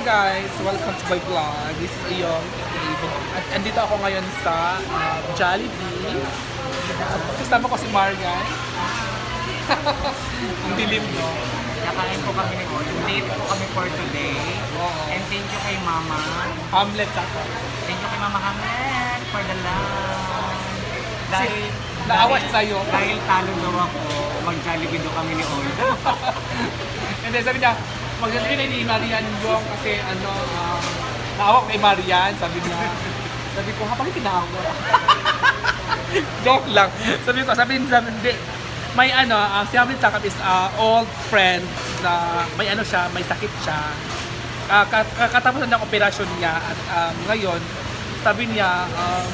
Hi guys! Welcome to my vlog. This is Iyong. At andito ako ngayon sa uh, Jollibee. At kasama ko si Marian. Ang dilim, no? Nakain po kami ni Oyo. Date po kami for today. Oo. And thank you kay Mama. Hamlet ako. Thank you kay Mama Hamlet for the lunch. Dahil, naawa siya sa'yo. Dahil talo daw ako, mag-jollibee daw kami ni Oyo. And then sabi niya, magsasabi na ni Marian yung kasi ano, um, naawa ko kay Marian, sabi niya. Sabi ko, ha, bakit kinaawa? Joke lang. Sabi ko, sabi niya, hindi. May ano, um, si Hamlet Sakap is uh, old friend na may ano siya, may sakit siya. Uh, kakatapos na ng operasyon niya at um, ngayon, sabi niya, um,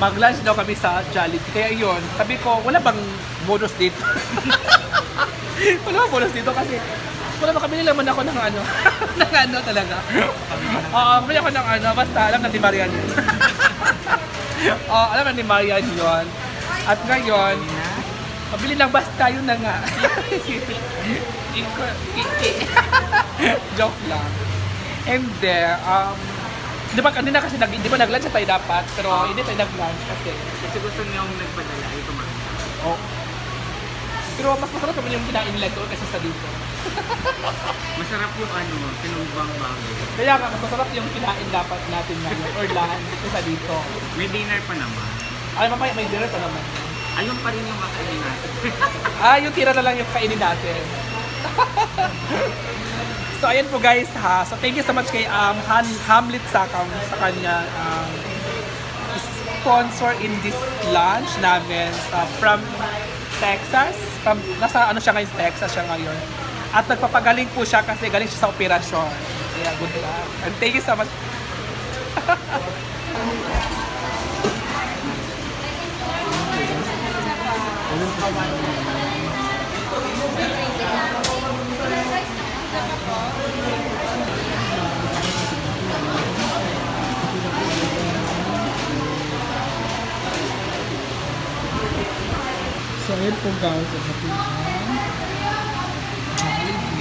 mag-lunch daw kami sa Jollibee. Kaya yun, sabi ko, wala bang bonus dito? wala bang bonus dito kasi wala ba kami naman ako ng ano, ng ano talaga. Oo, uh, ako ng ano, basta alam na ni Marian yun. Oo, alam na ni Marian yun. At ngayon, pabili lang basta yun na nga. Joke lang. And then, um, di ba kanina kasi nag, di ba nag-lunch tayo dapat, pero hindi tayo nag-lunch kasi. Kasi gusto niyong nagpadala, ito ma. Oh. Pero mas masarap naman yung kinain nila doon kasi sa dito. Masarap yung ano, sinumbang bago. Kaya nga, mas masarap yung kinain dapat natin ngayon or lunch kaysa dito. May dinner pa naman. Ay, mamaya may dinner pa naman. Ayun pa rin yung kakainin natin. Ah, yung tira na lang yung kainin natin. so, ayan po guys ha. So, thank you so much kay um, Han Hamlet Sakam sa kanya um, sponsor in this lunch namin sa from Texas. From, nasa ano siya ngayon, Texas siya ngayon. At nagpapagaling po siya kasi galing siya sa operasyon. Kaya good luck. And thank you so much. So, ayan po guys.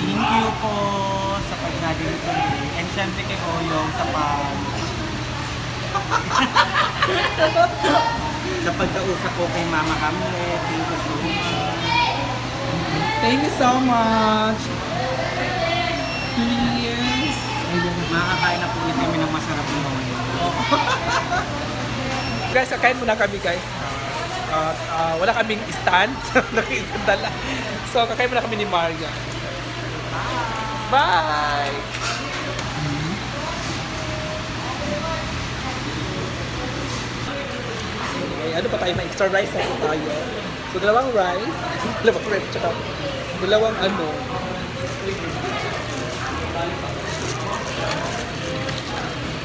Thank you po sa pagdali nito And syempre kay Oyong sa pag... sa pagkausap ko kay Mama Hamlet. Thank you so much. Thank you so much. Please. Makakain na po ulit kami ng masarap ng Oyong. Guys, kakain muna kami guys. At ah, wala kaming stand. Nakikita So, kakain muna kami ni Maria. Bye! Okay, ano pa tayo? May extra rice na tayo. So, dalawang rice. dalawang rice, tsaka dalawang ano.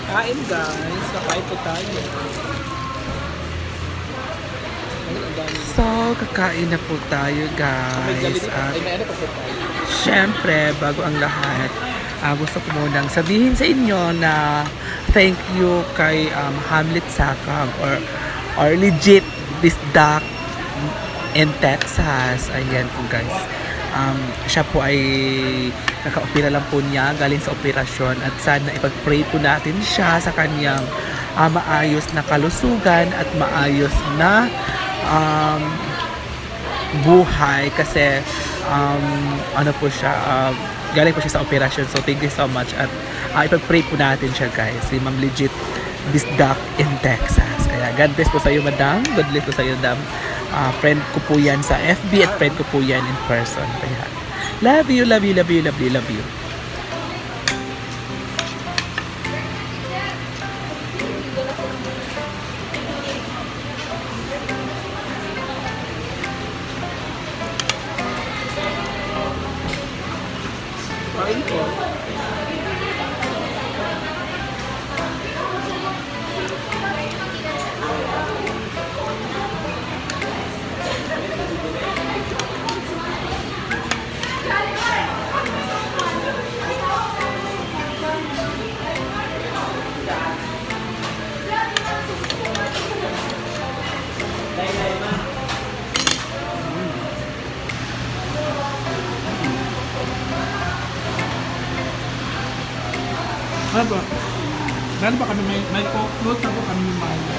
Kain guys. Kakain po tayo. So, kakain na po tayo May guys. Pa. ah. May ano. Siyempre, bago ang lahat, ah, gusto ko munang sabihin sa inyo na thank you kay um, Hamlet Sakam or or legit this duck in Texas. Ayan po guys. Um, siya po ay naka-opera lang po niya galing sa operasyon at sana ipag-pray po natin siya sa kanyang ah, maayos na kalusugan at maayos na um, buhay. Kasi um, ano po siya um, galing po siya sa operasyon. So thank you so much. At uh, ipag-pray po natin siya guys. Si Ma'am Legit this duck in Texas kaya God bless po sa iyo madam. God bless po sa iyo madam. Ah, friend ko po yan sa FB at friend ko po yan in person. Kaya love you love you love you love you love you Ano ba? Meron ba kami may, may float ako kami may mango?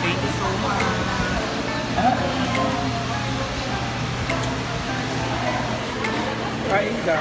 Thank you so much. Kain ka.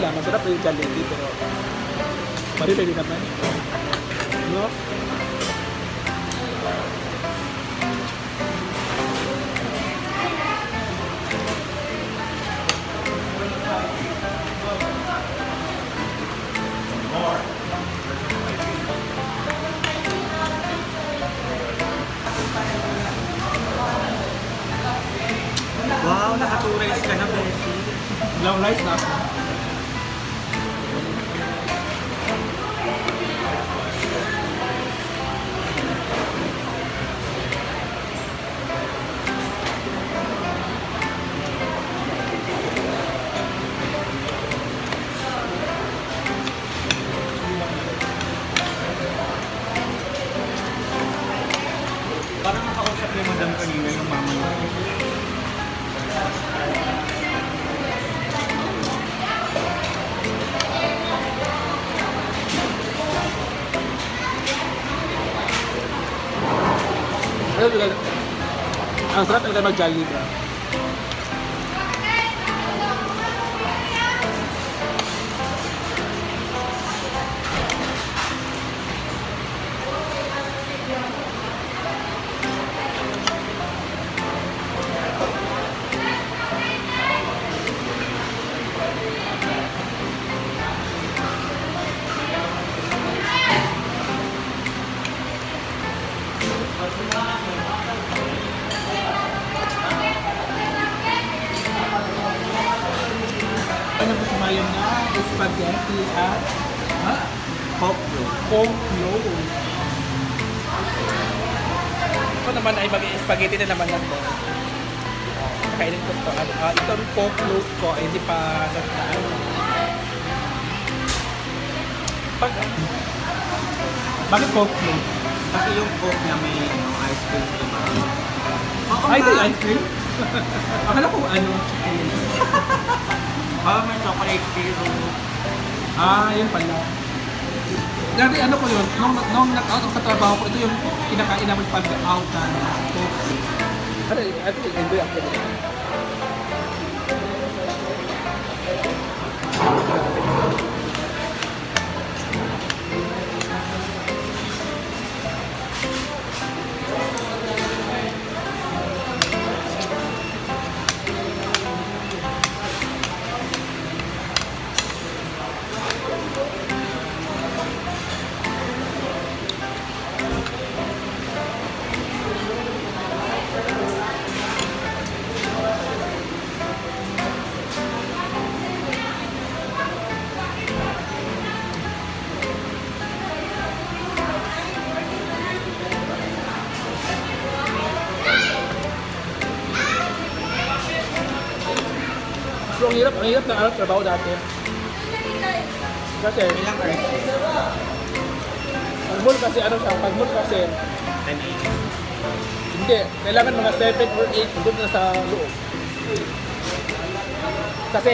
Sabi nila, masarap yung Jollibee, pero marila din naman. Ang sarap talaga mag-Jollibee. Ano mag-spaghetti na naman ako. Kainin ko ito. Ano, ah, ito ang pork loaf ko hindi pa na ano. Pag, bakit pork loaf? Kasi yung Coke niya may ice cream sa iba. Oo Ay, ice cream? Akala ko ano, chocolate. Oo, may chocolate syrup. Ah, yun pala. Dati ano ko yun, nung, nung nag-out ako sa trabaho ko, ito yung kinakain namin pag-out na coke. Ano, ano, enjoy ako. Ang hirap, ng ano, trabaho dati. Kasi, Ilang hours? pag mall kasi ano siya, pag mall kasi, 10 a.m. hindi, kailangan mga 7 or 8 doon na sa loob. Kasi,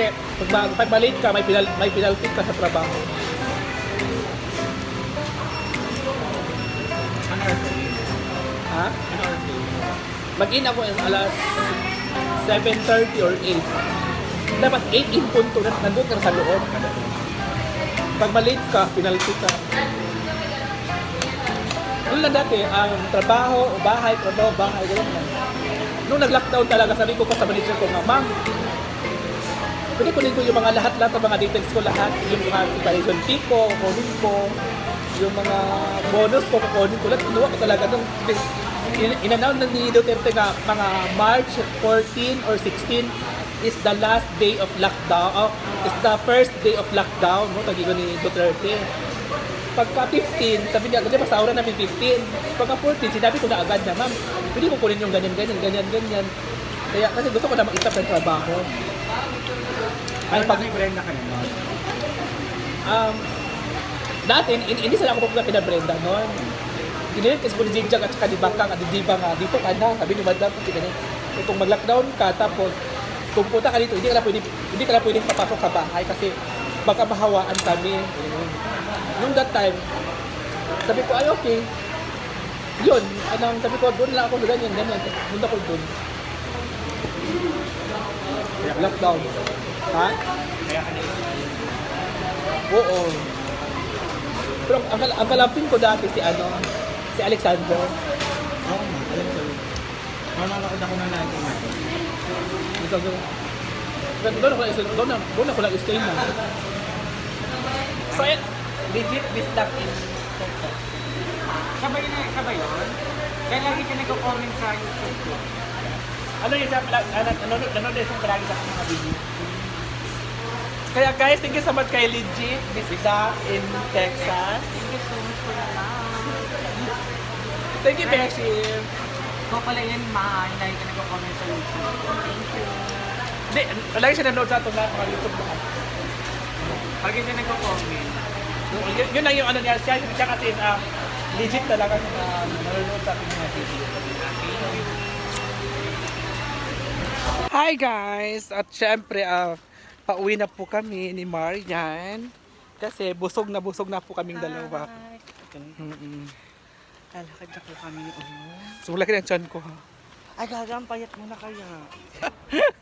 pag, pag malate ka, may, pinal, may penalty ka sa trabaho. Ano? Ha? Ano? Mag-in ako alas 7.30 or 8. Dapat 8 in punto na nandun ka sa loob. Pag malate ka, penalty ka. Noon lang dati, ang trabaho, bahay, trabaho, bahay, gano'n lang. Nung nag-lockdown talaga, sabi ko pa sa manager ko ma'am, pwede kunin ko yung mga lahat-lahat ng mga details ko lahat, yung mga preparation fee ko, kunin ko, yung mga bonus ko, kukunin ko lahat. Kinuha ko talaga nung in-announce na ni Duterte nga mga March 14 or 16 is the last day of lockdown, oh, is the first day of lockdown, no, tagi ko ni Duterte. Pagka 15, sabi niya, kasi pasaura namin 15. Pagka 14, sinabi ko na agad na, ma'am, pwede ko kunin yung ganyan, ganyan, ganyan, ganyan. Kaya, kasi gusto ko na mag-isap ng trabaho. Ay, pag pag, may brand na kayo, no? um, dati, in, hindi sila ako pupunta kina Brenda noon. Kinilit kasi ko ni Jigjag at saka ni Bakang at di ba nga, dito ka na, sabi ni Madam, ganun. Eh, kung mag-lockdown ka, tapos kung punta ka dito, hindi ka na pwede, hindi ka na pwedeng papasok sa bahay kasi baka mahawaan kami. Nung that time, sabi ko, ay okay. Yun, anong sabi ko, doon lang ako sa ganyan, ganyan. Punta ko doon. Lockdown. Ha? Oo. Pero ang, ang kalampin ko dati si ano, si Alexander. Oo, ma. Alam ko. Manonood ako ng lagi nga. Ito doon. Doon ako doon, na- doon ako lang stay na. So, eh, legit this in TikTok. Sabay na, sabay yun? Kaya lagi siya nagko-comment sa YouTube ko. Ano yun siya, ano, ano, ano, ano din siya palagi sa mga video. Kaya guys, thank you so much kay Legit, Miss Ida in Texas. Thank you so much for the love. Thank you, Beshi. Ikaw pala yan, ma. Lagi ka nagko-comment sa YouTube. Thank you. Hindi, lagi siya nanood sa itong lahat, mga YouTube lahat. Lagi siya nagko-comment. Yun, yun lang yung ano niya, siya, siya kasi is, um, legit talaga na nanonood sa ating mga video. Hi guys! At syempre, ah, pauwi na po kami ni Marian. Kasi busog na busog na po kaming dalawa. Mm-mm. Lalakad na po kami ni Uno. So, laki ng tiyan ko. Ay, gagang payat mo na kaya.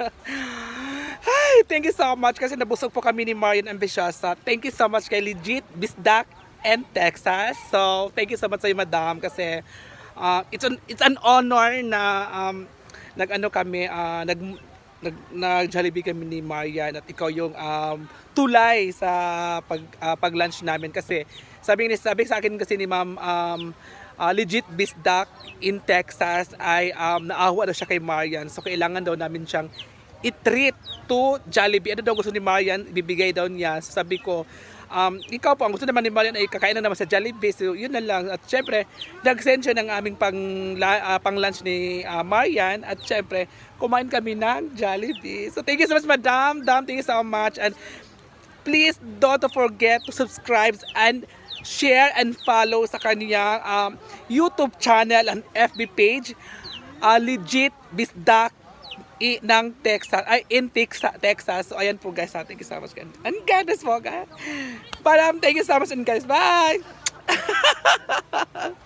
Hi! Thank you so much kasi nabusog po kami ni Marian Ambiciosa. Thank you so much kay Legit, Bisdak, and Texas. So, thank you so much sa iyo, madam, kasi uh, it's, an, it's an honor na um, nag-ano kami, uh, nag, nag, nag-Jollibee kami ni Marian at ikaw yung um, tulay sa pag, uh, pag-lunch namin kasi sabi, ni, sabi sa akin kasi ni ma'am um, uh, legit Bisdak in Texas ay um, naawa daw siya kay Marian so kailangan daw namin siyang i-treat to Jollibee. Ano daw gusto ni Marian, ibibigay daw niya. So sabi ko, um, ikaw po, ang gusto naman ni Marian ay kakain na naman sa Jollibee. So yun na lang. At syempre, nag-send siya ng aming pang, ah, pang lunch ni ah, Marian. At syempre, kumain kami ng Jollibee. So thank you so much, Madam. Dam, thank you so much. And please don't forget to subscribe and share and follow sa kanyang um, YouTube channel and FB page. Uh, legit Bisdak i, ng Texas, ay in Texas, Texas. So ayan po guys, ha. thank you so much. And God bless po guys. Param, thank you so much and guys, bye!